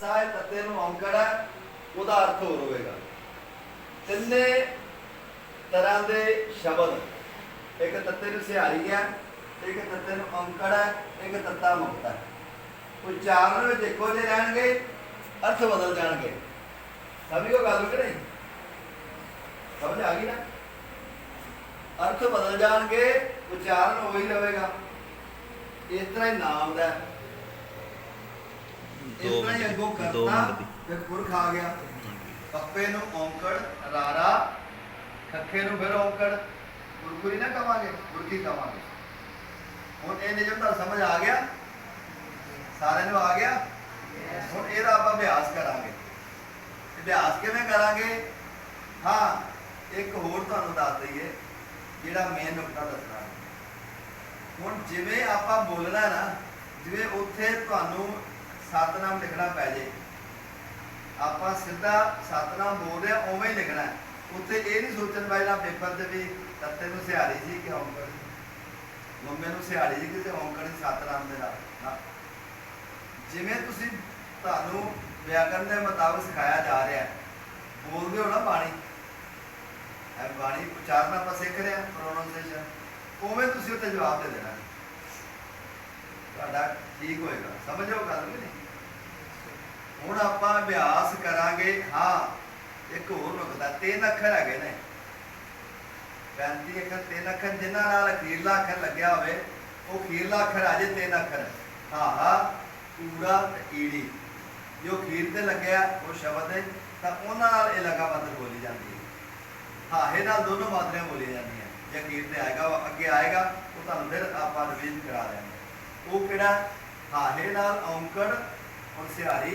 ਤੱਸਾ ਹੈ ਨੂੰ ਔਂਕੜ ਹੈ, ਉਹਦਾ ਅਰਥ ਹੋਰ ਹੋਵੇਗਾ। ਤਿੰਨੇ ਤਰ੍ਹਾਂ ਦੇ ਸ਼ਬਦ, ਇੱਕ ਤੱਤੇ ਨੂੰ ਸਿਹਾਰੀ ਹੈ, ਇੱਕ ਤੱਤੇ ਨੂੰ ਔਂਕੜ ਹੈ, ਇੱਕ ਤੱਤਾ ਮੁਕਤਾ ਹੈ। ਉਚਾਰਨ ਵਿੱਚ ਇੱਕੋ ਜਿਹੇ ਰਹਿਣਗੇ, ਅਰਥ ਬਦਲ ਜਾਣਗੇ। ਸਮਝੋ ਗੱਲ ਕਿ ਨਹੀਂ? ਸਮਝ ਆ ਗਈ ਨਾ? ਅਰਥ ਬਦਲ ਜਾਣਗੇ ਉਚਾਰਨ ਉਹੀ ਰਹੇਗਾ ਇਸ ਤਰ੍ਹਾਂ ਹੀ ਨਾਮ ਦਾ ਦੋ ਮਿੰਟ ਦੋ ਕਰਤਾ। ਮਿੰਟ ਦੀ। ਫਿਰ ਪੁਰਖ ਆ ਗਿਆ। ਕੱਪੇ ਨੂੰ ਔਂਕੜ ਰਾਰਾ। ਖੱਖੇ ਨੂੰ ਫਿਰ ਔਂਕੜ। ਗੁਰਗੁਰੀ ਨਾ ਕਵਾਂਗੇ ਗੁਰਗੀ ਕਵਾਂਗੇ ਹੁਣ ਇਹ ਨਿਯਮ ਦਾ ਸਮਝ ਆ ਗਿਆ? ਸਾਰਿਆਂ ਨੂੰ ਆ ਗਿਆ? ਹੁਣ ਇਹਦਾ ਆਪਾਂ ਅਭਿਆਸ ਕਰਾਂਗੇ। ਅਭਿਆਸ ਕਿਵੇਂ ਕਰਾਂਗੇ? ਹਾਂ ਇੱਕ ਹੋਰ ਤੁਹਾਨੂੰ ਦੱਸ ਦਈਏ ਜਿਹੜਾ ਮੇਨ ਨੁਕਤਾ ਦੱਸਣਾ। ਹੁਣ ਜਿਵੇਂ ਆਪਾਂ ਬੋਲਣਾ ਨਾ ਜਿਵੇਂ ਉੱਥੇ ਤੁਹਾਨੂੰ ਸਤਨਾਮ ਲਿਖਣਾ ਪੈ ਜੇ। ਆਪਾਂ ਸਿੱਧਾ ਸਤਨਾਮ ਬੋਲ ਰਹੇ ਉਵੇਂ ਹੀ ਲਿਖਣਾ ਹੈ। ਇਹ ਨਹੀਂ ਸੋਚਣ ਪਹਿਲਾਂ ਪੇਪਰ ਤੇ ਵੀ ਤੱਤੇ ਨੂੰ ਸਿਹਾਰੀ ਸੀ ਕਿ ਔਂਕੜ ਮੰਮੇ ਨੂੰ ਸਿਹਾਰੀ ਸੀ ਕਿ ਔਂਕੜ ਸਤਨਾਮ ਦੇ ਨਾਲ। ਜਿਵੇਂ ਤੁਸੀਂ ਤੁਹਾਨੂੰ ਵਿਆਕਰਨ ਦੇ ਮੁਤਾਬਕ ਸਿਖਾਇਆ ਜਾ ਰਿਹਾ ਹੈ, ਬੋਲਦੇ ਹੋ ਨਾ ਬਾਣੀ। ਇਹ ਬਾਣੀ ਉਚਾਰਨ ਆਪਾਂ ਸਿੱਖ ਰਹੇ ਹਾਂ ਉਵੇਂ ਤੁਸੀਂ ਉੱਤੇ ਜਵਾਬ ਦੇ ਦੇਣਾ। ਤੁਹਾਡਾ ਠੀਕ ਹੋਏਗਾ। ਸਮਝੋ ਗੱਲ ਕਿ ਨਹੀਂ? ਹੁਣ ਆਪਾਂ ਅਭਿਆਸ ਕਰਾਂਗੇ, ਹਾਂ, ਇੱਕ ਹੋਰ ਨੁਕਤਾ, ਤਿੰਨ ਅੱਖਰ ਹੈਗੇ ਨੇ। 35 ਅੱਖਰ, ਤਿੰਨ ਅੱਖਰ, ਜਿਨ੍ਹਾਂ ਨਾਲ ਅਖੀਰਲਾ ਅੱਖਰ ਲੱਗਿਆ ਹੋਵੇ, ਉਹ ਅਖੀਰਲਾ ਅੱਖਰ ਆ ਜੇ ਤਿੰਨ ਅੱਖਰ। ਹਾਂ ਹਾਂ ਪੂਰਾ ਤੇ ਈੜੀ। ਜੋ ਅਖੀਰ ਤੇ ਲੱਗਿਆ, ਉਹ ਸ਼ਬਦ ਹੈ ਤਾਂ ਉਹਨਾਂ ਨਾਲ ਇਹ ਲਗਾਵੰਦ ਬੋਲੀ ਜਾਂਦੀ ਹੈ। ਹਾਹੇ ਨਾਲ ਦੋਨੋਂ ਮਾਤਰੀਆਂ ਬੋਲੀਆਂ ਜਾਂਦੀਆਂ। ਜੇ ਅਖੀਰ ਤੇ ਆਏਗਾ, ਉਹ ਅੱਗੇ ਆਏਗਾ, ਉਹ ਤੁਹਾਨੂੰ ਫਿਰ ਆਪਾਂ ਰਿਵੀਜ਼ ਕਰਾ ਦਿਆਂਗੇ। ਉਹ ਕਿਹੜਾ? ਹਾਹੇ ਨਾਲ ਔਂਕੜ ਔਰ ਸਿਹਾਰੀ।